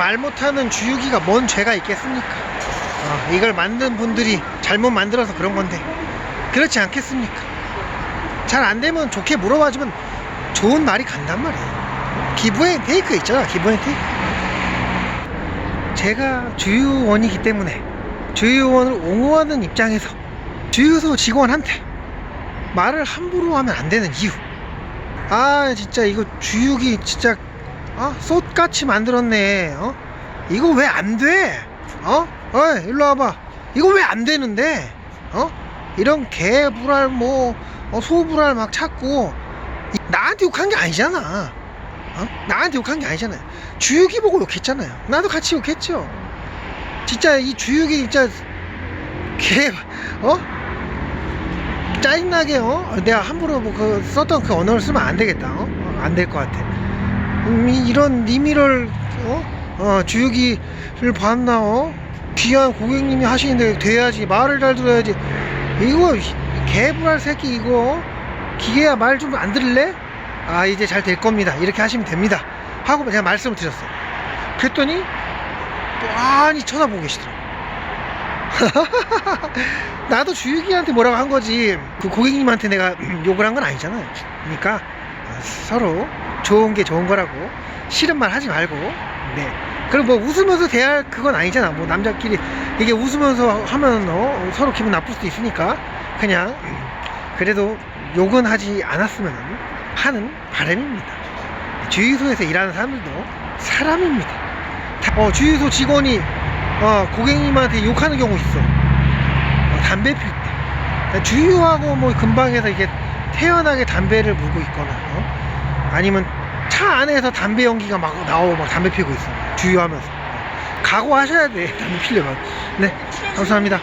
말 못하는 주유기가 뭔 죄가 있겠습니까? 어, 이걸 만든 분들이 잘못 만들어서 그런 건데 그렇지 않겠습니까? 잘 안 되면 좋게 물어봐주면 좋은 말이 간단 말이에요. 기부앤 테이크 있잖아, 기부앤 테이크. 제가 주유원이기 때문에 주유원을 옹호하는 입장에서 주유소 직원한테 말을 함부로 하면 안 되는 이유. 아, 진짜 이거 주유기 진짜 어? 쏟같이 만들었네. 어? 이거 왜 안 돼? 어? 어이, 일로 와봐. 이거 왜 안 되는데? 어? 이런 개불알 뭐 어, 소불알 막 찾고 이- 나한테 욕한 게 아니잖아. 어? 나한테 욕한 게 아니잖아요. 주유기 보고 욕했잖아요. 나도 같이 욕했죠. 진짜 이 주유기 진짜 개 어? 짜증나게 어? 내가 함부로 뭐 그 썼던 그 언어를 쓰면 안 되겠다. 어? 안 될 것 같아. 음, 이- 이런 니미를 어? 어, 주유기를 봤나 어? 귀한 고객님이 하시는데 돼야지 말을 잘 들어야지. 이거 이- 개불알 새끼 이거 기계야 말 좀 안 들을래? 아 이제 잘 될 겁니다. 이렇게 하시면 됩니다. 하고 제가 말씀을 드렸어요. 그랬더니 뻔히 쳐다보고 계시더라고 나도 주유기한테 뭐라고 한 거지. 그 고객님한테 내가 욕을 한 건 아니잖아요. 그러니까 어, 서로 좋은 게 좋은 거라고 싫은 말 하지 말고. 네. 그리고 뭐 웃으면서 대할 그건 아니잖아. 뭐 남자끼리 이게 웃으면서 하면 어, 서로 기분 나쁠 수도 있으니까 그냥 그래도 욕은 하지 않았으면 하는 바람입니다. 주유소에서 일하는 사람들도 사람입니다. 다- 어, 주유소 직원이 어, 고객님한테 욕하는 경우 있어. 어, 담배 필 때. 주유하고 뭐 근방에서 이게 태연하게 담배를 물고 있거나 어? 아니면 차 안에서 담배 연기가 막 나오고 막 담배 피우고 있어 주유하면서 어. 각오하셔야 돼 담배 피려면 네 감사합니다